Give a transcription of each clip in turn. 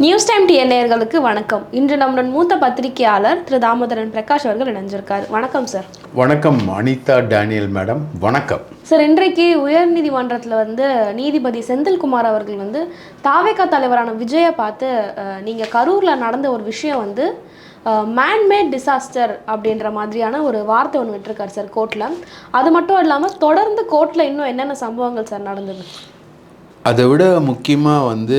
News time D நேயர்களுக்கு வணக்கம். இன்று நம்முடன் மூத்த பத்திரிகையாளர் திரு தாமோதரன் பிரகாஷ் அவர்கள் இணைஞ்சிருக்கார். வணக்கம் சார். வணக்கம் அனிதா டேனியல் மேடம். வணக்கம். சார் இன்றைக்கு உயர்நீதிமன்றத்தில் வந்து நீதிபதி செந்தில்குமார் அவர்கள் வந்து தாவேகா தலைவரான விஜயை பார்த்து அஹ், நீங்க கரூர்ல நடந்த ஒரு விஷயம் வந்து மேன்மேட் டிசாஸ்டர் அப்படின்ற மாதிரியான ஒரு வார்த்தை ஒன்று விட்டுருக்காரு சார் கோர்ட்டில் அது மட்டும் இல்லாமல் தொடர்ந்து கோர்ட்டில் இன்னும் என்னென்ன சம்பவங்கள் சார் நடந்தது? அதை விட முக்கியமாக வந்து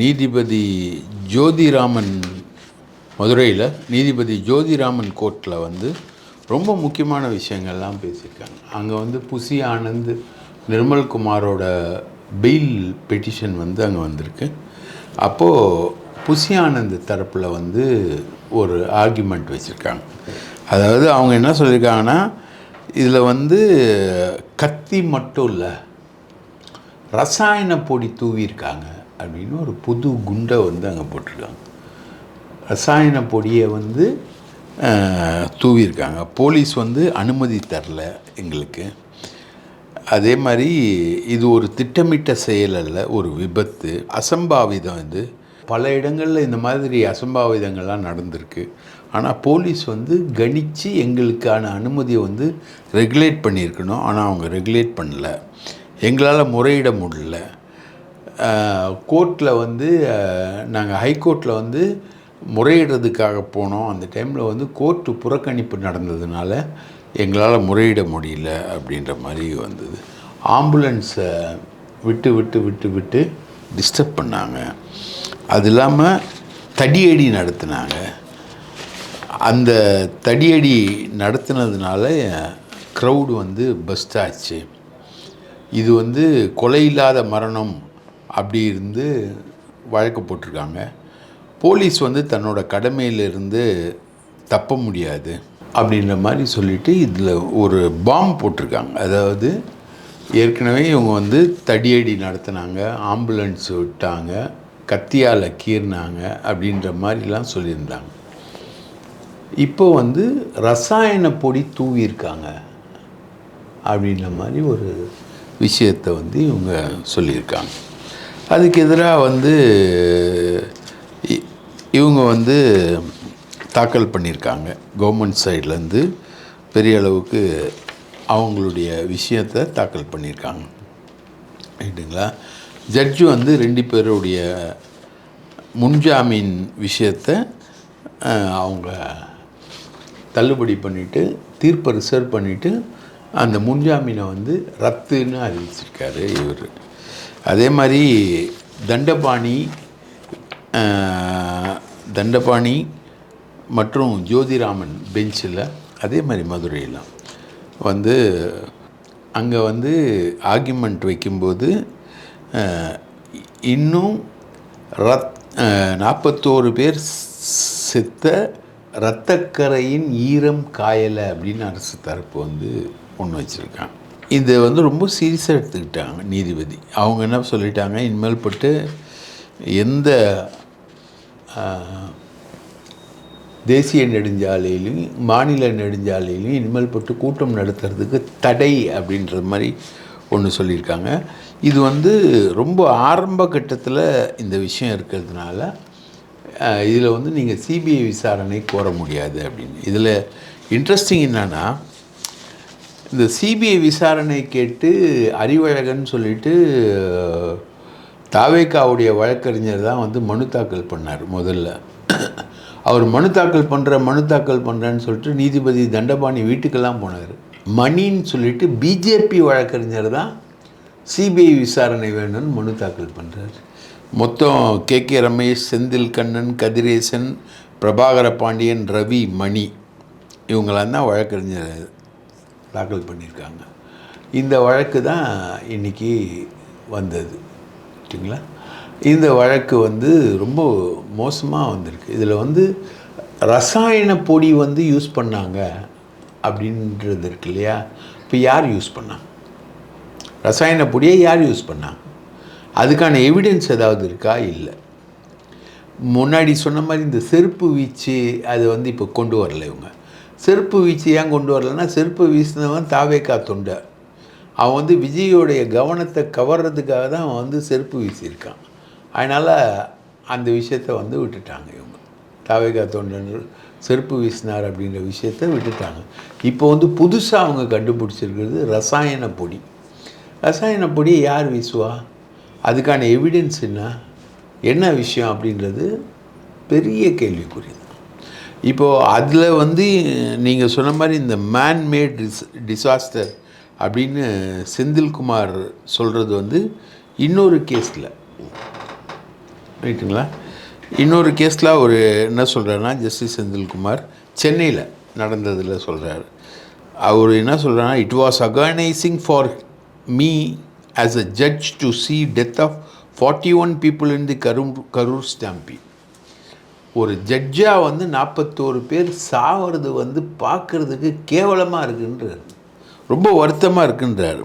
நீதிபதி ஜோதிராமன் மதுரையில் நீதிபதி ஜோதிராமன் கோர்ட்டில் வந்து ரொம்ப முக்கியமான விஷயங்கள்லாம் பேசியிருக்காங்க. அங்கே வந்து புசி ஆனந்த் நிர்மல்குமாரோட பெயில் பெட்டிஷன் வந்து அங்கே வந்திருக்கு. அப்போது புசி ஆனந்த் தரப்பில் வந்து ஒரு ஆர்கியூமெண்ட் வச்சுருக்காங்க. அதாவது அவங்க என்ன சொல்லியிருக்காங்கன்னா இதில் வந்து கத்தி மட்டும் இல்லை ரசாயன பொடி தூவியிருக்காங்க அப்படின்னு ஒரு புது குண்டை வந்து அங்கே போட்டிருக்காங்க. ரசாயன பொடியை வந்து தூவியிருக்காங்க. போலீஸ் வந்து அனுமதி தரல எங்களுக்கு. அதே மாதிரி இது ஒரு திட்டமிட்ட செயல் அல்ல ஒரு விபத்து. அசம்பாவிதம் இது. பல இடங்களில் இந்த மாதிரி அசம்பாவிதங்கள்லாம் நடந்திருக்கு. ஆனால் போலீஸ் வந்து கணித்து எங்களுக்கான அனுமதியை வந்து ரெகுலேட் பண்ணியிருக்கணும். ஆனால் அவங்க ரெகுலேட் பண்ணல. எங்களால் முறையிட முடியல. கோர்ட்டில் வந்து நாங்கள் ஹைகோர்ட்டில் வந்து முறையிடுறதுக்காக போனோம். அந்த டைமில் வந்து கோர்ட்டு புறக்கணிப்பு நடந்ததுனால எங்களால் முறையிட முடியல அப்படின்ற மாதிரி வந்தது. ஆம்புலன்ஸை விட்டு விட்டு விட்டு விட்டு டிஸ்டர்ப் பண்ணாங்க. அது இல்லாமல் தடியடி நடத்தினாங்க. அந்த தடியடி நடத்தினதுனால க்ரௌடு வந்து பெஸ்ட் ஆச்சு. இது வந்து கொலை இல்லாத மரணம் அப்படி இருந்து வழக்கு போட்டிருக்காங்க. போலீஸ் வந்து தன்னோட கடமையிலிருந்து தப்ப முடியாது அப்படின்ற மாதிரி சொல்லிவிட்டு இதில் ஒரு பாம் போட்டிருக்காங்க. அதாவது ஏற்கனவே இவங்க வந்து தடியடி நடத்தினாங்க ஆம்புலன்ஸ் விட்டாங்க கத்தியால் கீறினாங்க அப்படின்ற மாதிரிலாம் சொல்லியிருந்தாங்க. இப்போ வந்து ரசாயன பொடி தூவியிருக்காங்க அப்படின்ற மாதிரி ஒரு விஷயத்தை வந்து இவங்க சொல்லியிருக்காங்க. அதுக்கு எதிராக வந்து இ- இவங்க வந்து தாக்கல் பண்ணியிருக்காங்க. கவர்மெண்ட் சைட்லேருந்து பெரிய அளவுக்கு அவங்களுடைய விஷயத்தை தாக்கல் பண்ணியிருக்காங்க. ரைட்டுங்களா ஜட்ஜு வந்து ரெண்டு பேருடைய முன்ஜாமீன் விஷயத்தை அவங்க தள்ளுபடி பண்ணிவிட்டு தீர்ப்பை ரிசர்வ் பண்ணிவிட்டு அந்த முன்ஜாமீனை வந்து ரத்துன்னு அறிவிச்சிருக்காரு இவர். அதே மாதிரி தண்டபாணி தண்டபாணி மற்றும் ஜோதிராமன் பெஞ்சில் அதே மாதிரி மதுரையில் வந்து அங்கே வந்து ஆர்கியூமெண்ட் வைக்கும்போது இன்னும் ரத் நாற்பத்தோரு பேர் செத்த இரத்தக்கரையின் ஈரம் காயலை அப்படின்னு அரசு தரப்பு வந்து ஒன்று வச்சுருக்காங்க. இதை வந்து ரொம்ப சீரியஸாக எடுத்துக்கிட்டாங்க நீதிபதி. அவங்க என்ன சொல்லிட்டாங்க? இனிமேல் பட்டு எந்த தேசிய நெடுஞ்சாலையிலையும் மாநில நெடுஞ்சாலையிலையும் இனிமேல் பட்டு கூட்டம் நடத்துறதுக்கு தடை அப்படின்ற மாதிரி ஒன்று சொல்லியிருக்காங்க. இது வந்து ரொம்ப ஆரம்ப கட்டத்தில் இந்த விஷயம் இருக்கிறதுனால இதில் வந்து நீங்கள் சிபிஐ விசாரணை கோர முடியாது அப்படின்னு. இதில் இன்ட்ரெஸ்டிங் என்னன்னா இந்த சிபிஐ விசாரணை கேட்டு அறிவழகன் சொல்லிட்டு தாவேக்காவுடைய வழக்கறிஞர் தான் வந்து மனு தாக்கல் பண்ணார் முதல்ல. அவர் மனு தாக்கல் பண்ணுற மனு தாக்கல் பண்ணுறேன்னு சொல்லிட்டு நீதிபதி தண்டபாணி வீட்டுக்கெல்லாம் போனார். மணின்னு சொல்லிட்டு பிஜேபி வழக்கறிஞர் தான் சிபிஐ விசாரணை வேணும்னு மனு தாக்கல் பண்ணுறார் மொத்தம் கே. கே. ரமேஷ் செந்தில் கண்ணன் கதிரேசன் பிரபாகர பாண்டியன் ரவி மணி இவங்களாம் தான் வழக்கறிஞர். தாக்கல் பண்ணியிருக்காங்க. இந்த வழக்கு தான் இன்றைக்கி வந்தது. சரிங்களா? இந்த வழக்கு வந்து ரொம்ப மோசமாக வந்திருக்கு. இதில் வந்து ரசாயன பொடி வந்து யூஸ் பண்ணாங்க அப்படின்றது இருக்கு இல்லையா? இப்போ யார் யூஸ் பண்ணாங்க ரசாயன பொடியை யார் யூஸ் பண்ணாங்க அதுக்கான எவிடன்ஸ் ஏதாவது இருக்கா? இல்லை. முன்னாடி சொன்ன மாதிரி இந்த செருப்பு வீச்சு அதை வந்து இப்போ கொண்டு வரல இவங்க. செருப்பு வீச்சு ஏன் கொண்டு வரலன்னா செருப்பு வீசினவன் தாவேக்கா தொண்டை. அவன் வந்து விஜயோடைய கவனத்தை கவர்றதுக்காக தான் அவன் வந்து செருப்பு வீசியிருக்கான். அதனால் அந்த விஷயத்தை வந்து விட்டுட்டாங்க இவங்க. தாவேக்கா தொண்டர்கள் செருப்பு வீசினார் அப்படின்ற விஷயத்த விட்டுட்டாங்க. இப்போ வந்து புதுசாக அவங்க கண்டுபிடிச்சிருக்கிறது ரசாயன பொடி. ரசாயன பொடியை யார் வீசுவா? அதுக்கான எவிடன்ஸ் என்ன? என்ன விஷயம் அப்படின்றது பெரிய கேள்விக்குரியது இப்போது அதில் வந்து நீங்கள் சொன்ன மாதிரி இந்த மேன்மேட் டிஸ் டிசாஸ்டர் அப்படின்னு செந்தில்குமார் சொல்கிறது வந்து இன்னொரு கேஸில் ரைட்டுங்களா இன்னொரு கேஸில் அவர் என்ன சொல்கிறாருன்னா ஜஸ்டிஸ் செந்தில்குமார் சென்னையில் நடந்ததில் சொல்கிறாரு அவர் என்ன சொல்கிறாருன்னா it was agonising for me as a judge to see death of forty one people in the Karur Karur stampede ஒரு ஜட்ஜாக வந்து நாற்பத்தோரு பேர் சாவறது வந்து பார்க்குறதுக்கு கேவலமாக இருக்குன்றார். ரொம்ப வருத்தமாக இருக்குன்றார்.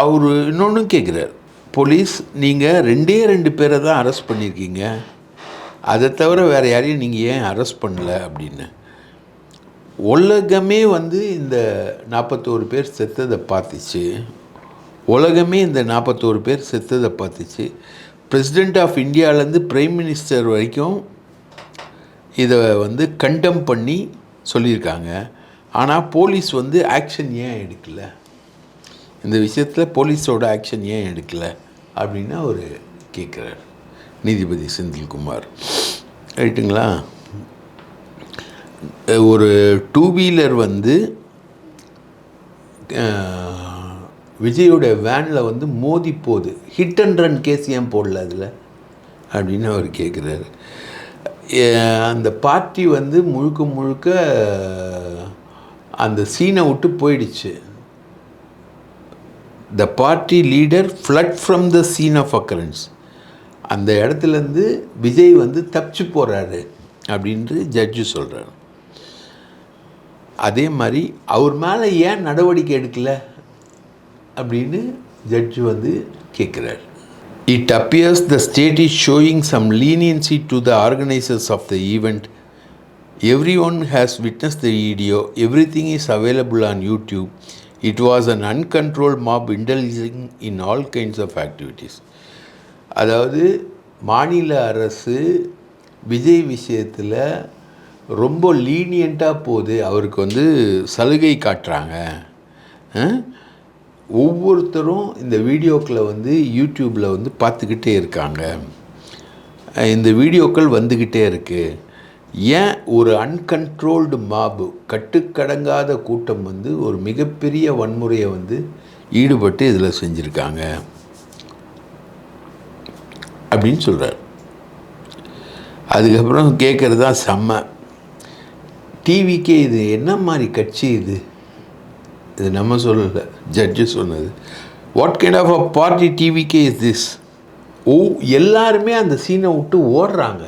அவர் இன்னொன்றும் கேட்குறார் போலீஸ் நீங்கள் ரெண்டே ரெண்டு பேரை தான் அரெஸ்ட் பண்ணியிருக்கீங்க. அதை தவிர வேறு யாரையும் நீங்கள் ஏன் அரெஸ்ட் பண்ணல? அப்படின்னு. உலகமே வந்து இந்த நாற்பத்தோரு பேர் செத்ததை பார்த்துச்சு. உலகமே இந்த நாற்பத்தோரு பேர் செத்ததை பார்த்துச்சு. பிரசிடெண்ட் ஆஃப் இந்தியாவிலேருந்து பிரைம் மினிஸ்டர் வரைக்கும் இதை வந்து கண்டம் பண்ணி சொல்லியிருக்காங்க. ஆனால் போலீஸ் வந்து ஆக்ஷன் ஏன் எடுக்கலை? இந்த விஷயத்தில் போலீஸோட ஆக்ஷன் ஏன் எடுக்கலை? அப்படின்னு அவர் கேட்குறார் நீதிபதி செந்தில்குமார். ரைட்டுங்களா? ஒரு டூ வீலர் வந்து விஜயோட வேனில் வந்து மோதி போகுது ஹிட் அண்ட் ரன் கேஸ் ஏன் போடல அதில்? அப்படின்னு அவர் கேட்குறாரு அந்த பார்ட்டி வந்து முழுக்க முழுக்க அந்த சீனை விட்டு போயிடுச்சு. The party leader fled from the scene of occurrence அந்த இடத்துலேருந்து விஜய் வந்து தப்பிச்சு போகிறாரு அப்படின்ட்டு ஜட்ஜு சொல்கிறார் அதே மாதிரி அவர் மேலே ஏன் நடவடிக்கை எடுக்கலை அப்படின்னு ஜட்ஜு வந்து கேட்குறாரு it appears the state is showing some leniency to the organisers of the event everyone has witnessed the video everything is available on YouTube it was an uncontrolled mob indulging in all kinds of activities அதாவது மாநில அரசு விஜய் விஷயத்தில் ரொம்ப லீனியண்ட்டாக போகுது அவருக்கு வந்து சலுகை காட்டுறாங்க. ஒவ்வொருத்தரும் இந்த வீடியோக்களை வந்து யூடியூப்பில் வந்து பார்த்துக்கிட்டே இருக்காங்க. இந்த வீடியோக்கள் வந்துக்கிட்டே இருக்குது ஏன் ஒரு அன்கண்ட்ரோல்டு மாபு கட்டுக்கடங்காத கூட்டம் வந்து ஒரு மிகப்பெரிய வன்முறையை வந்து ஈடுபட்டு இதில் செஞ்சுருக்காங்க. அப்படின்னு சொல்கிறார் அதுக்கப்புறம் கேட்குறது தான் செம்ம டிவிக்கே இது என்ன மாதிரி கட்சி இது? இது நம்ம சொல்லலை ஜட்ஜு சொன்னது. What kind of a party TVK is this oh எல்லாருமே அந்த சீனை விட்டு ஓடுறாங்க.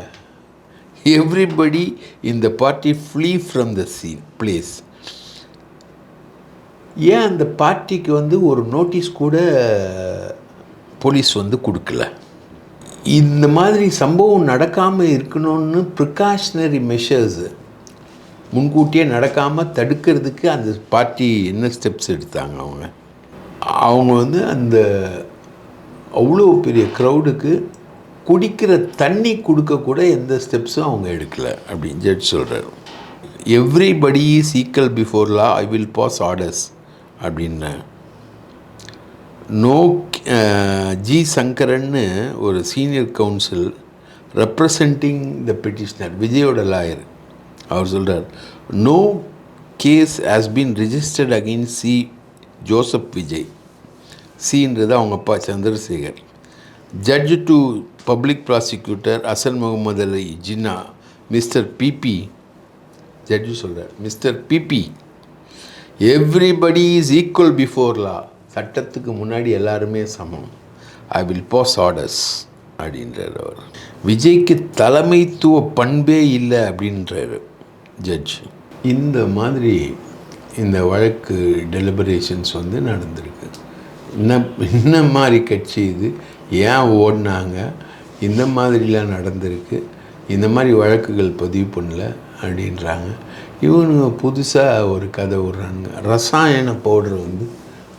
எவ்ரிபடி இந்த party flee from the scene place ஏன் அந்த பார்ட்டிக்கு வந்து ஒரு நோட்டீஸ் கூட போலீஸ் வந்து கொடுக்கல? இந்த மாதிரி சம்பவம் நடக்காமல் இருக்கணும்னு ப்ரிகாஷ்னரி மெஷர்ஸு முன்கூட்டியே நடக்காமல் தடுக்கிறதுக்கு அந்த பார்ட்டி என்ன ஸ்டெப்ஸ் எடுத்தாங்க அவங்க? அவங்க வந்து அந்த அவ்வளோ பெரிய க்ரௌடுக்கு குடிக்கிற தண்ணி கொடுக்கக்கூட எந்த ஸ்டெப்ஸும் அவங்க எடுக்கலை அப்படின்னு ஜட்ஜ் சொல்கிறார் everybody is before law I will pass orders அப்படின்னு. நோ ஜி சங்கரன்னு ஒரு senior counsel representing the petitioner விஜயோட லாயர் அவர் சொல்கிறார் no case has been registered again C Joseph Vijay சின்றது அவங்க அப்பா Chandrasekhar. Judge to public prosecutor Hasan Mohammed Ali Jinnah mister PP judge சொல்கிறார் mister PP everybody is equal before law சட்டத்துக்கு முன்னாடி எல்லாருமே சமம். ஐ வில் பாஸ் ஆர்டர்ஸ் அப்படின்றார் அவர். விஜய்க்கு தலைமைத்துவ பண்பே இல்லை அப்படின்றாரு. ஜட்ஜ் இந்த மாதிரி இந்த வழக்கு டெலிபரேஷன்ஸ் வந்து நடந்திருக்கு. என்ன என்ன மாதிரி கட்சி இது? ஏன் ஓடினாங்க? இந்த மாதிரிலாம் நடந்திருக்கு. இந்த மாதிரி வழக்குகள் பதிவு பண்ணல அப்படின்றாங்க. இவனுங்க புதுசாக ஒரு கதை விடுறாங்க ரசாயன பவுடர் வந்து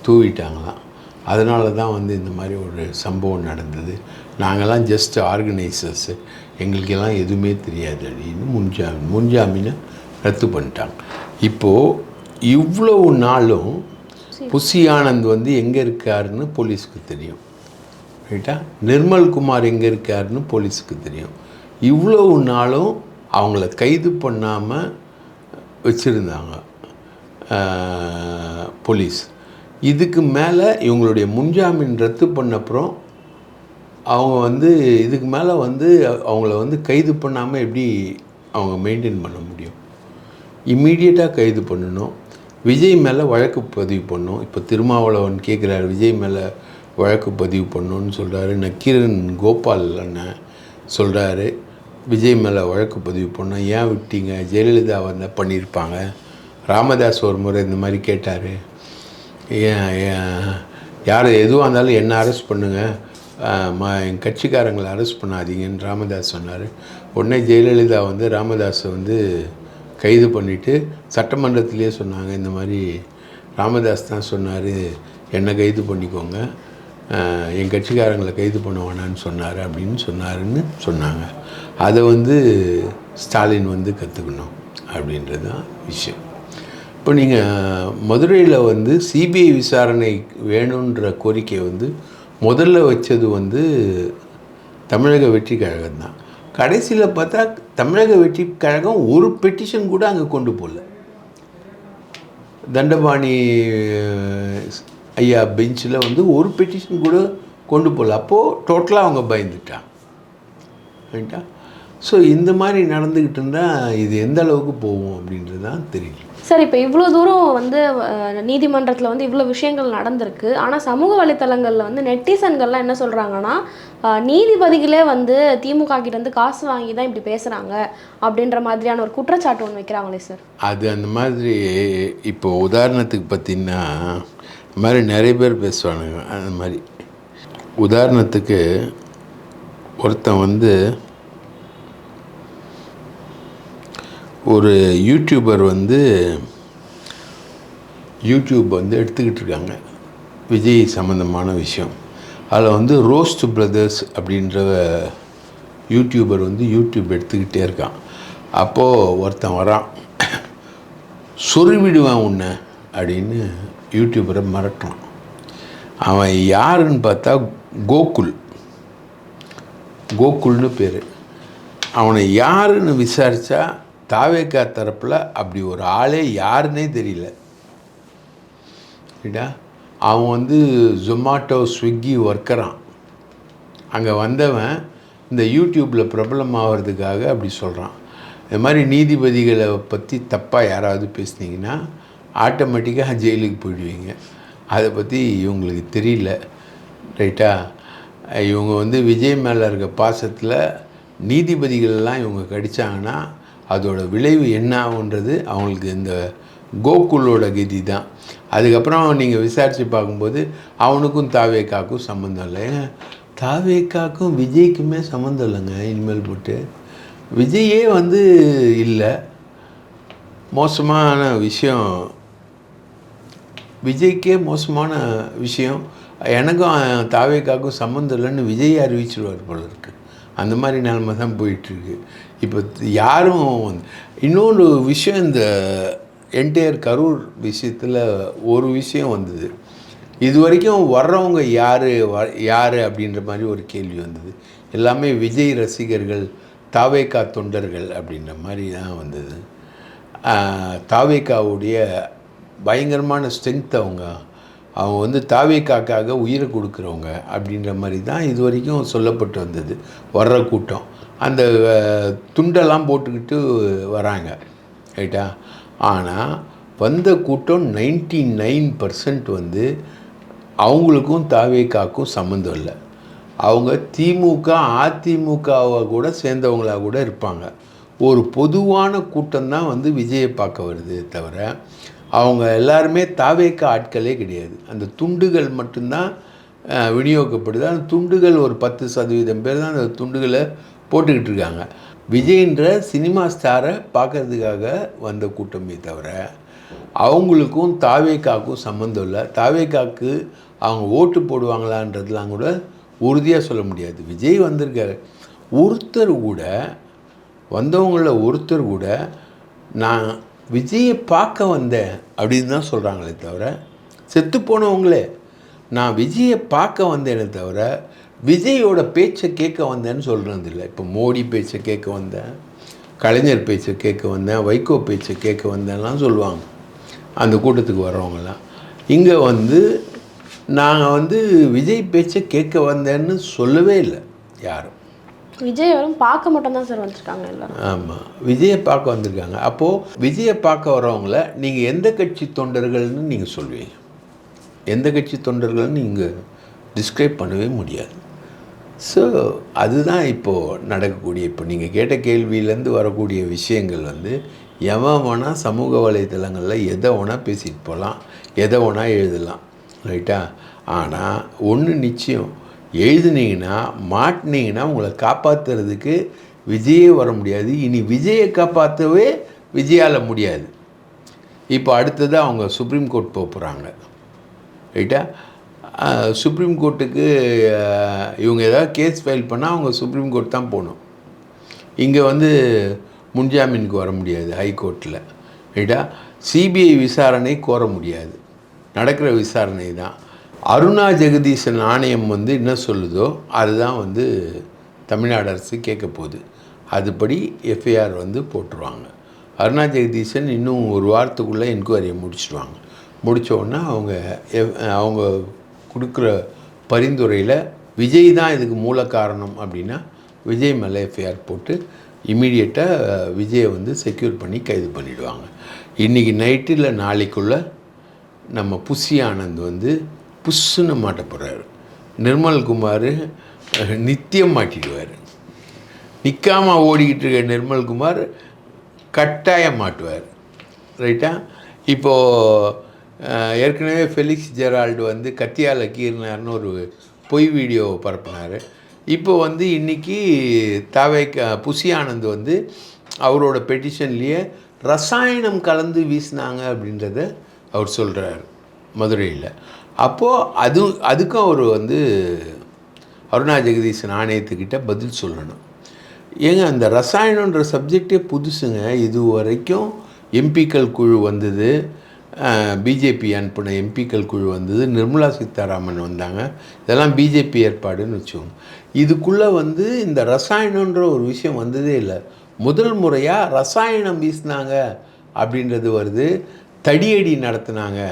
தூவிட்டாங்களாம். அதனால தான் வந்து இந்த மாதிரி ஒரு சம்பவம் நடந்தது. நாங்கள்லாம் ஜஸ்ட் ஆர்கனைசர்ஸு எங்களுக்கெல்லாம் எதுவுமே தெரியாது அப்படின்னு முன்ஜாமீன் முன்ஜாமீனை ரத்து பண்ணிட்டாங்க. இப்போது இவ்வளவு நாளும் புசி ஆனந்த் வந்து எங்கே இருக்காருன்னு போலீஸ்க்கு தெரியும். ரைட்டா? நிர்மல் குமார் எங்கே இருக்காருன்னு போலீஸுக்கு தெரியும். இவ்வளவு நாளும் அவங்கள கைது பண்ணாமல் வச்சுருந்தாங்க போலீஸ். இதுக்கு மேலே இவங்களுடைய முன்ஜாமீன் ரத்து பண்ணப்புறம் அவங்க வந்து இதுக்கு மேலே வந்து அவங்கள வந்து கைது பண்ணாமல் எப்படி அவங்க மெயின்டைன் பண்ண முடியும்? இம்மீடியட்டாக கைது பண்ணணும். விஜய் மேலே வழக்கு பதிவு பண்ணும் இப்போ திருமாவளவன் கேட்குறாரு விஜய் மேலே வழக்கு பதிவு பண்ணணும்னு சொல்கிறாரு நக்கீரன் கோபால் அண்ணன் சொல்கிறாரு விஜய் மேலே வழக்கு பதிவு பண்ணோம் ஏன் விட்டீங்க? ஜெயலலிதா வந்து பண்ணியிருப்பாங்க ராமதாஸ் ஒரு முறை இந்த மாதிரி கேட்டார். ஏன் ஏன் யார் எதுவாக இருந்தாலும் என்ன அரெஸ்ட் பண்ணுங்கள் என் கட்சிக்காரங்களை அரெஸ்ட் பண்ணாதீங்கன்னு ராமதாஸ் சொன்னார். உடனே ஜெயலலிதா வந்து ராமதாஸை வந்து கைது பண்ணிவிட்டு சட்டமன்றத்திலே சொன்னாங்க இந்த மாதிரி ராமதாஸ் தான் சொன்னார் என்னை கைது பண்ணிக்கோங்க. என் கட்சிக்காரங்களை கைது பண்ண வேணான்னு சொன்னார் அப்படின்னு சொன்னாருன்னு சொன்னாங்க. அதை வந்து ஸ்டாலின் வந்து கற்றுக்கணும் அப்படின்றது தான் விஷயம். இப்போ நீங்கள் மதுரையில் வந்து சிபிஐ விசாரணை வேணுன்ற கோரிக்கை வந்து முதல்ல வச்சது வந்து தமிழக வெற்றி கழகம் தான். கடைசியில் பார்த்தா தமிழக வெற்றி கழகம் ஒரு பெட்டிஷன் கூட அங்கே கொண்டு போகல தண்டபாணி ஐயா பெஞ்சில் வந்து ஒரு பெட்டிஷன் கூட கொண்டு போகல அப்போது டோட்டலாக அவங்க பயந்துட்டான் ரைட்டா ஸோ இந்த மாதிரி நடந்துக்கிட்டு இருந்தால் இது எந்த அளவுக்கு போகும் அப்படின்றது தான் தெரியல. சார் இப்போ இவ்வளோ தூரம் வந்து நீதிமன்றத்தில் வந்து இவ்வளோ விஷயங்கள் நடந்திருக்கு. ஆனால் சமூக வலைத்தளங்களில் வந்து நெட்டிசன்கள்லாம் என்ன சொல்கிறாங்கன்னா நீதிபதிகளே வந்து திமுக கிட்ட இருந்து காசு வாங்கி தான் இப்படி பேசுகிறாங்க அப்படின்ற மாதிரியான ஒரு குற்றச்சாட்டு ஒன்று வைக்கிறாங்களே சார். அது அந்த மாதிரி இப்போ உதாரணத்துக்கு பார்த்தீங்கன்னா இந்த மாதிரி நிறைய பேர் பேசுவானுங்க. அந்த மாதிரி. உதாரணத்துக்கு ஒருத்தன் வந்து ஒரு யூடியூபர் வந்து யூடியூப் வந்து எடுத்துக்கிட்டு இருக்காங்க. விஜய் சம்மந்தமான விஷயம். அதில் வந்து ரோஸ்ட் பிரதர்ஸ் அப்படின்ற யூடியூபர் வந்து யூடியூப் எடுத்துக்கிட்டே இருக்கான். அப்போது ஒருத்தன் வரான். சொருவிடுவான் உன்னை அப்படின்னு யூடியூபரை மிரட்டுறான். அவன் யாருன்னு பார்த்தா கோகுல். கோகுல்னு பேர். அவனை யாருன்னு விசாரித்தா தாவேக்கா தரப்பில் அப்படி ஒரு ஆளே யாருன்னே தெரியல. சரிடா அவன் வந்து ஜொமாட்டோ ஸ்விக்கி ஒர்க்கரான் அங்கே வந்தவன் இந்த யூடியூப்பில் பிரபலம் ஆகிறதுக்காக அப்படி சொல்கிறான் இந்த மாதிரி நீதிபதிகளை பற்றி தப்பாக யாராவது பேசுனீங்கன்னா ஆட்டோமேட்டிக்காக ஜெயிலுக்கு போயிடுவீங்க. அதை பற்றி இவங்களுக்கு தெரியல. ரைட்டா இவங்க வந்து விஜய் மேலே இருக்க பாசத்தில் நீதிபதிகளெல்லாம் இவங்க கடித்தாங்கன்னா அதோட விளைவு என்ன ஆகுன்றது அவங்களுக்கு இந்த கோகுலோட கதி தான். அதுக்கப்புறம் நீங்கள் விசாரித்து பார்க்கும்போது அவனுக்கும் தாவேக்காக்கும் சம்மந்தம் இல்லை. ஏங்க, தாவேக்காக்கும் விஜய்க்குமே சம்மந்தம் இல்லைங்க இனிமேல் போட்டு. விஜயே வந்து இல்லை. மோசமான விஷயம். விஜய்க்கே மோசமான விஷயம். எனக்கும் தாவேக்காக்கும் சம்மந்தம் இல்லைன்னு விஜய் அறிவிச்சிருவார் போல இருக்குது அந்த மாதிரி நிலமை தான் போயிட்டுருக்கு இப்போ யாரும் வந்து- இன்னொரு விஷயம் இந்த என்டையர் கரூர் விஷயத்தில் ஒரு விஷயம் வந்தது. இது வரைக்கும் வர்றவங்க யார் வ யார் அப்படின்ற மாதிரி ஒரு கேள்வி வந்தது. எல்லாமே விஜய் ரசிகர்கள் தாவேக்கா தொண்டர்கள் அப்படின்ற மாதிரி தான் வந்தது. தாவேக்காவுடைய பயங்கரமான ஸ்ட்ரென்த் அவங்க. அவங்க வந்து தாவேக்காக்காக உயிரை கொடுக்குறவங்க அப்படின்ற மாதிரி தான் இது வரைக்கும் சொல்லப்பட்டு வந்தது. வர்ற கூட்டம். அந்த துண்டெல்லாம் போட்டுக்கிட்டு வராங்க ரைட்டா? ஆனால் வந்த கூட்டம் நைன்டி நைன் பர்சன்ட் வந்து அவங்களுக்கும் தாவேக்காக்கும் சம்மந்தம் இல்லை. அவங்க திமுக அதிமுகவை கூட சேர்ந்தவங்களாக கூட இருப்பாங்க. ஒரு பொதுவான கூட்டம் தான் வந்து விஜயை பார்க்க வருது தவிர அவங்க எல்லாருமே தாவேக்க ஆட்களே கிடையாது. அந்த துண்டுகள் மட்டும்தான் விநியோகிக்கப்படுது அந்த துண்டுகள் ஒரு பத்து சதவீதம் பேர் தான் அந்த துண்டுகளை போட்டுக்கிட்டு இருக்காங்க. விஜய்ன்ற சினிமா ஸ்டாரை பார்க்கறதுக்காக வந்த கூட்டமே தவிர அவங்களுக்கும் தாவேக்காக்கும் சம்மந்தம் இல்லை. தாவேக்காக்கு அவங்க ஓட்டு போடுவாங்களான்றதுலாம் கூட உறுதியாக சொல்ல முடியாது. விஜய் வந்திருக்காரு. ஒருத்தர் கூட வந்தவங்களில் ஒருத்தர் கூட நான் விஜயை பார்க்க வந்தேன் அப்படின்னு தான் சொல்கிறாங்களே தவிர செத்து போனவங்களே நான் விஜயை பார்க்க வந்தேனே தவிர விஜயோட பேச்சை கேட்க வந்தேன்னு சொல்கிறது இல்லை இப்போ மோடி பேச்சை கேட்க வந்தேன் கலைஞர் பேச்சை கேட்க வந்தேன் வைகோ பேச்சை கேட்க வந்தேன்லாம் சொல்லுவாங்க. அந்த கூட்டத்துக்கு வர்றவங்கலாம். இங்கே வந்து நாங்கள் வந்து விஜய் பேச்சை கேட்க வந்தேன்னு சொல்லவே இல்லை யாரும். விஜய் வரும் பார்க்க மட்டும் தான் சார் வந்திருக்காங்க எல்லாரும். ஆமாம் விஜயை பார்க்க வந்திருக்காங்க. அப்போது விஜயை பார்க்க வரவங்கள நீங்கள் எந்த கட்சி தொண்டர்கள்னு நீங்கள் சொல்வீங்க எந்த கட்சி தொண்டர்கள்னு இங்கே டிஸ்கிரைப் பண்ணவே முடியாது. ஸோ அதுதான் இப்போது நடக்கக்கூடிய இப்போ நீங்கள் கேட்ட கேள்வியிலேருந்து வரக்கூடிய விஷயங்கள் வந்து எவன் வேணால் சமூக வலைத்தளங்களில் எதை வேணால் பேசிட்டு போகலாம் எதை வேணால் எழுதலாம் ரைட்டா ஆனால் ஒன்று நிச்சயம் எழுதுனீங்கன்னா மாட்டினீங்கன்னா உங்களை காப்பாற்றுறதுக்கு விஜயே வர முடியாது. இனி விஜயை காப்பாற்றவே விஜயால் முடியாது. இப்போ அடுத்தது அவங்க சுப்ரீம் கோர்ட் போக போகிறாங்க ரைட்டா சுப்ரீம் கோர்ட்டுக்கு இவங்க ஏதாவது கேஸ் ஃபைல் பண்ணால் அவங்க சுப்ரீம் கோர்ட் தான் போகணும். இங்கே வந்து முன்ஜாமீனுக்கு வர முடியாது ஹைகோர்ட்டில் ரைட்டா சிபிஐ விசாரணை கோர முடியாது. நடக்கிற விசாரணை தான். அருணா ஜெகதீசன் ஆணையம் வந்து என்ன சொல்லுதோ அதுதான் வந்து தமிழ்நாடு அரசு கேட்க போகுது. அதுபடி எஃப்ஐஆர் வந்து போட்டுருவாங்க. அருணா ஜெகதீசன் இன்னும் ஒரு வாரத்துக்குள்ளே என்கொயரியை முடிச்சுடுவாங்க முடித்தோடனே அவங்க எவ்- அவங்க கொடுக்குற பரிந்துரையில் விஜய் தான் இதுக்கு மூல காரணம் அப்படின்னா விஜய் மேலே எஃப்ஐஆர் போட்டு இமீடியட்டாக விஜயை வந்து செக்யூர் பண்ணி கைது பண்ணிவிடுவாங்க இன்றைக்கி நைட்டு இல்லை நாளைக்குள்ளே நம்ம புஷி ஆனந்த் வந்து புஷ்ஷுன்னு மாட்டப்படுறாரு நிர்மல்குமார் நித்தியம் மாட்டிடுவார். நிற்காமல் ஓடிக்கிட்டு இருக்க நிர்மல்குமார் கட்டாயம் மாட்டுவார். ரைட்டா இப்போது ஏற்கனவே ஃபெலிக்ஸ் ஜெரால்டு வந்து கத்தியால் கீறினார்னு ஒரு பொய் வீடியோ பரப்பினார். இப்போ வந்து இன்றைக்கி தாவே புசி ஆனந்த் வந்து அவரோட பெட்டிஷன்லேயே ரசாயனம் கலந்து வீசினாங்க அப்படின்றத அவர் சொல்கிறார் மதுரையில். அப்போது அது அதுக்கும் அவர் வந்து அருணா ஜெகதீசன் ஆணையத்துக்கிட்ட பதில் சொல்லணும். ஏங்க அந்த ரசாயனன்ற சப்ஜெக்டே புதுசுங்க. இது வரைக்கும் எம்பிக்கள் குழு வந்தது. பிஜேபி அனுப்பின எம்பிக்கள் குழு வந்தது. நிர்மலா சீதாராமன் வந்தாங்க. இதெல்லாம் பிஜேபி ஏற்பாடுன்னு வச்சுக்கோங்க. இதுக்குள்ளே வந்து இந்த ரசாயனன்ற ஒரு விஷயம் வந்ததே இல்லை. முதல் முறையாக ரசாயனம் வீசினாங்க அப்படின்றது வருது. தடியடி நடத்துனாங்க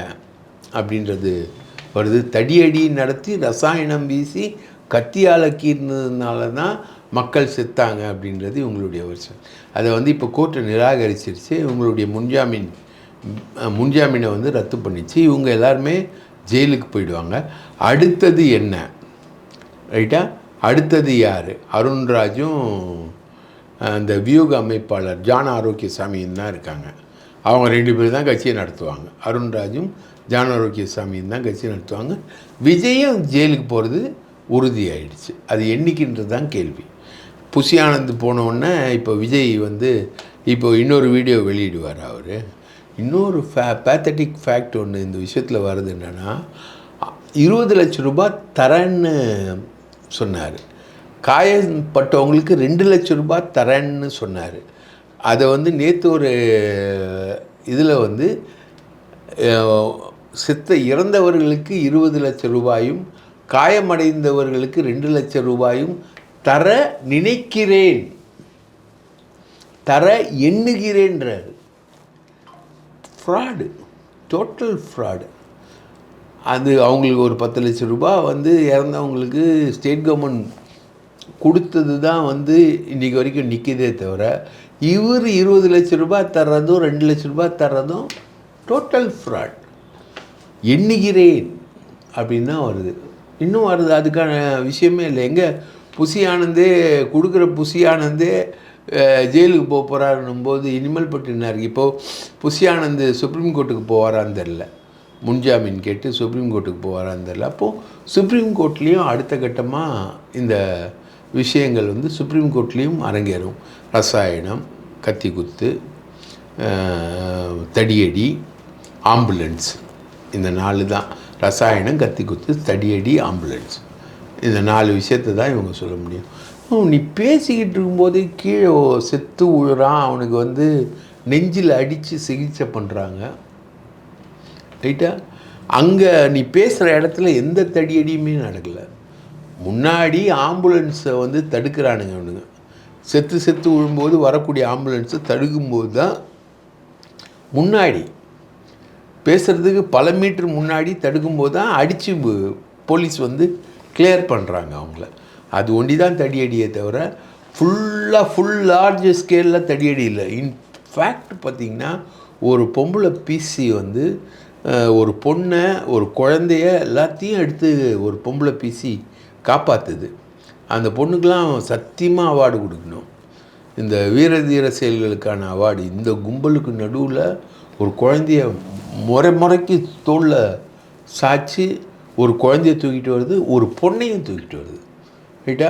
அப்படின்றது வருது. தடியடி நடத்தி ரசாயனம் வீசி கத்தியால் கீர்னதுனால தான் மக்கள் செத்தாங்க அப்படின்றது இவங்களுடைய வருஷம். அதை வந்து இப்போ கோர்ட்டு நிராகரிச்சிருச்சு. இவங்களுடைய முன்ஜாமீன் முன்ஜாமீனை வந்து ரத்து பண்ணிச்சு. இவங்க எல்லாருமே ஜெயிலுக்கு போயிடுவாங்க. அடுத்தது என்ன? ரைட்டா? அடுத்தது யார்? அருண்ராஜும் அந்த வியூக அமைப்பாளர் ஜான ஆரோக்கியசாமியும் தான் இருக்காங்க. அவங்க ரெண்டு பேர் தான் கட்சியை நடத்துவாங்க. அருண்ராஜும் ஜான ஆரோக்கியசாமியும் தான் கட்சியை நடத்துவாங்க. விஜயும் ஜெயிலுக்கு போகிறது உறுதியாயிடுச்சு. அது என்னைக்குன்றது தான் கேள்வி. புஷி ஆனந்த் இப்போ விஜய் வந்து இப்போ இன்னொரு வீடியோ வெளியிடுவார் அவர். இன்னொரு ஃபே பேத்தட்டிக் ஃபேக்ட் ஒன்று இந்த விஷயத்தில் வருது என்னென்னா இருபது லட்ச ரூபாய் தரேன்னு சொன்னார். காயப்பட்டவங்களுக்கு ரெண்டு லட்ச ரூபாய் தரேன்னு சொன்னார். அதை வந்து நேற்று ஒரு இதில் வந்து சித்த இறந்தவர்களுக்கு இருபது லட்சம் ரூபாயும் காயமடைந்தவர்களுக்கு ரெண்டு லட்சம் ரூபாயும் தர நினைக்கிறேன். தர எண்ணுகிறேன்றார். ஃப்ராடு டோட்டல் ஃப்ராடு அது அவங்களுக்கு ஒரு பத்து லட்சம் ரூபாய் வந்து இறந்தவங்களுக்கு ஸ்டேட் கவர்மெண்ட் கொடுத்தது தான் வந்து இன்றைக்கி வரைக்கும் நிற்கிதே தவிர இவர் இருபது லட்ச ரூபாய் தர்றதும் ரெண்டு லட்ச ரூபாய் தர்றதும் டோட்டல் ஃப்ராட் எண்ணுகிறேன் அப்படின்னு தான் வருது. இன்னும் வருது. அதுக்கான விஷயமே இல்லை. எங்கே புசி ஆனந்தே கொடுக்குற புசி ஆனந்தே ஜெயிலுக்கு போக போகிறாருன்னும் போது இனிமல் பட்டு இப்போது புஷியானந்த் சுப்ரீம் கோர்ட்டுக்கு போவாரான்னு தெரில முன்ஜாமீன் கேட்டு சுப்ரீம் கோர்ட்டுக்கு போவாரான்னு தெரில அப்போது சுப்ரீம் கோர்ட்லேயும் அடுத்த கட்டமாக இந்த விஷயங்கள் வந்து சுப்ரீம் கோர்ட்லேயும் அரங்கேறும். ரசாயனம் கத்தி குத்து தடியடி ஆம்புலன்ஸ். இந்த நாலு தான். ரசாயனம் கத்தி குத்து தடியடி ஆம்புலன்ஸ். இந்த நாலு விஷயத்தை தான் இவங்க சொல்ல முடியும். நீ பேசிக்கிட்டு இருக்கும்போது கீழே செத்து விழுறான் அவனுக்கு வந்து நெஞ்சில் அடித்து சிகிச்சை பண்ணுறாங்க ரைட்டா அங்கே நீ பேசுகிற இடத்துல எந்த தடியடியுமே நடக்கலை. முன்னாடி ஆம்புலன்ஸை வந்து தடுக்கிறானுங்க அவனுங்க. செத்து செத்து விழும்போது வரக்கூடிய ஆம்புலன்ஸை தடுக்கும்போது தான் முன்னாடி பேசுகிறதுக்கு பல மீட்டர் முன்னாடி தடுக்கும்போது தான் அடித்து போலீஸ் வந்து கிளியர் பண்ணுறாங்க அவங்கள. அது ஒண்டி தான் தடியடியே தவிர ஃபுல்லாக ஃபுல் லார்ஜ் ஸ்கேலில் தடியடி இல்லை. இன்ஃபேக்ட் பார்த்திங்கன்னா ஒரு பொம்பளை பிசி வந்து ஒரு பொண்ணை ஒரு குழந்தைய எல்லாத்தையும் எடுத்து ஒரு பொம்பளை பிசி காப்பாற்றுது அந்த பொண்ணுக்கெலாம் சத்தியமாக அவார்டு கொடுக்கணும். இந்த வீர தீர செயல்களுக்கான அவார்டு இந்த கும்பலுக்கு நடுவில் ஒரு குழந்தைய முறை முறைக்கு தோளில் சாய்ச்சி ஒரு குழந்தைய தூக்கிட்டு வருது ஒரு பொண்ணையும் தூக்கிட்டு வருது. ரைட்டா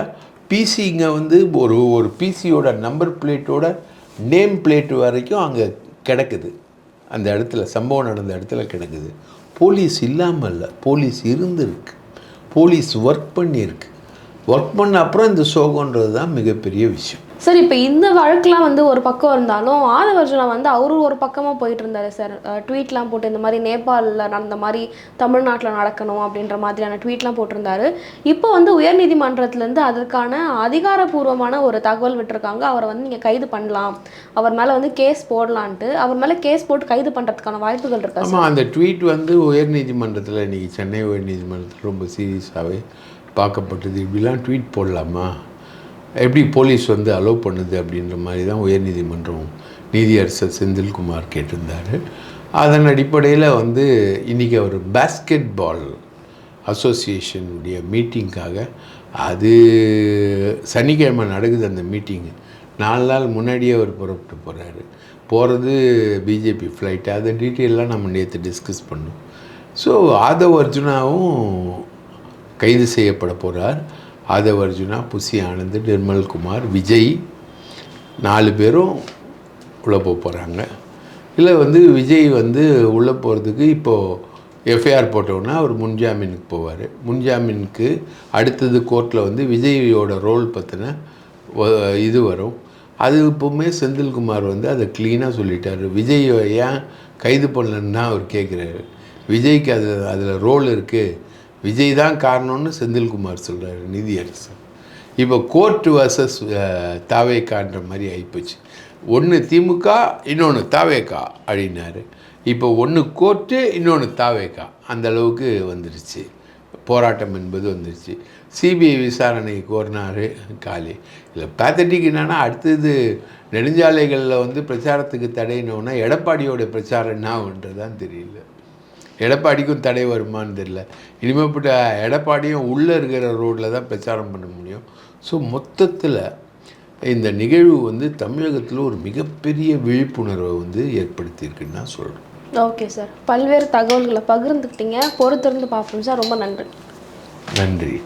பிசி இங்கே வந்து ஒரு ஒரு பிசியோட நம்பர் பிளேட்டோட நேம் பிளேட் வரைக்கும் அங்கே கிடக்குது. அந்த இடத்துல சம்பவம் நடந்த இடத்துல கிடக்குது. போலீஸ் இல்லாமல் இல்லை போலீஸ் இருந்திருக்கு. போலீஸ் ஒர்க் பண்ணியிருக்கு. ஒர்க் பண்ண அப்புறம் இந்த சோகன்றது தான் மிகப்பெரிய விஷயம். சார் இப்போ இந்த வழக்குலாம் வந்து ஒரு பக்கம் இருந்தாலும் ஆதவர்ஜுனா வந்து அவரும் ஒரு பக்கமாக போயிட்டு இருந்தாரு சார் ட்வீட்லாம் போட்டு இந்த மாதிரி நேபாளில் நடந்த மாதிரி தமிழ்நாட்டில் நடக்கணும் அப்படின்ற மாதிரியான ட்வீட்லாம் போட்டிருந்தாரு. இப்போ வந்து உயர்நீதிமன்றத்துலேருந்து அதற்கான அதிகாரப்பூர்வமான ஒரு தகவல் விட்டிருக்காங்க. அவரை வந்து நீங்கள் கைது பண்ணலாம். அவர் மேலே வந்து கேஸ் போடலான்ட்டு அவர் மேலே கேஸ் போட்டு கைது பண்ணுறதுக்கான வாய்ப்புகள் இருக்கா சார்? ஆமாம் அந்த ட்வீட் வந்து உயர்நீதிமன்றத்தில் இன்றைக்கி சென்னை உயர்நீதிமன்றத்தில் ரொம்ப சீரியஸாகவே பார்க்கப்பட்டது. இப்படிலாம் ட்வீட் போடலாமா? எப்படி போலீஸ் வந்து அலோவ் பண்ணுது அப்படின்ற மாதிரி தான் உயர்நீதிமன்றம் நீதியரசர் செந்தில்குமார் கேட்டிருந்தார். அதன் அடிப்படையில் வந்து இன்றைக்கி அவர் பேஸ்கெட் பால் அசோசியேஷனுடைய மீட்டிங்க்காக அது சனிக்கிழமை நடக்குது அந்த மீட்டிங்கு நாலு நாள் முன்னாடியே அவர் புறப்பட்டு போகிறாரு போகிறது பிஜேபி ஃப்ளைட் அதை டீட்டெயிலாம் நம்ம நேற்று டிஸ்கஸ் பண்ணோம். ஸோ ஆதவ் அர்ஜுனாவும் கைது செய்யப்பட போகிறார் ஆதவ் அர்ஜுனா புசி ஆனந்த் நிர்மல்குமார் விஜய் நாலு பேரும் உள்ளே போக போகிறாங்க இல்லை வந்து விஜய் வந்து உள்ளே போகிறதுக்கு இப்போது எஃப்ஐஆர் போட்டோன்னா அவர் முன்ஜாமீனுக்கு போவார். முன்ஜாமீனுக்கு அடுத்தது கோர்ட்டில் வந்து விஜயோட ரோல் பற்றின இது வரும். அது இப்போவுமே செந்தில்குமார் வந்து அதை க்ளீனாக சொல்லிட்டார். விஜய் ஏன் கைது பண்ணலன்னா அவர் கேட்குறாரு விஜய்க்கு அது அதில் ரோல் இருக்குது விஜய் தான் காரணம்னு செந்தில்குமார் சொல்கிறாரு நிதியரசன் இப்போ கோர்ட்டு வர்சஸ் தாவேக்கான்ற மாதிரி ஆகிப்போச்சு ஒன்று திமுக இன்னொன்று தாவேக்கா அப்படின்னாரு. இப்போ ஒன்று கோர்ட்டு இன்னொன்று தாவேக்கா. அந்த அளவுக்கு வந்துருச்சு. போராட்டம் என்பது வந்துருச்சு. சிபிஐ விசாரணை கோரினார் காலி. இல்லை பேத்தட்டிக் என்னென்னா அடுத்தது நெடுஞ்சாலைகளில் வந்து பிரச்சாரத்துக்கு தடையினோன்னா எடப்பாடியோட பிரச்சாரம் என்ன ஆகுன்றதான் தெரியல. எடப்பாடிக்கும் தடை வருமான்னு தெரியல. இனிமேப்பட்ட எடப்பாடியும் உள்ளே இருக்கிற ரோட்டில் தான் பிரச்சாரம் பண்ண முடியும். ஸோ மொத்தத்தில் இந்த நிகழ்வு வந்து தமிழகத்தில் ஒரு மிகப்பெரிய விழிப்புணர்வை வந்து ஏற்படுத்தியிருக்குன்னு நான் சொல்கிறேன் ஓகே சார். பல்வேறு தகவல்களை பகிர்ந்துக்கிட்டீங்க. பொறுத்திருந்து பார்ப்போம் சார். ரொம்ப நன்றி. நன்றி.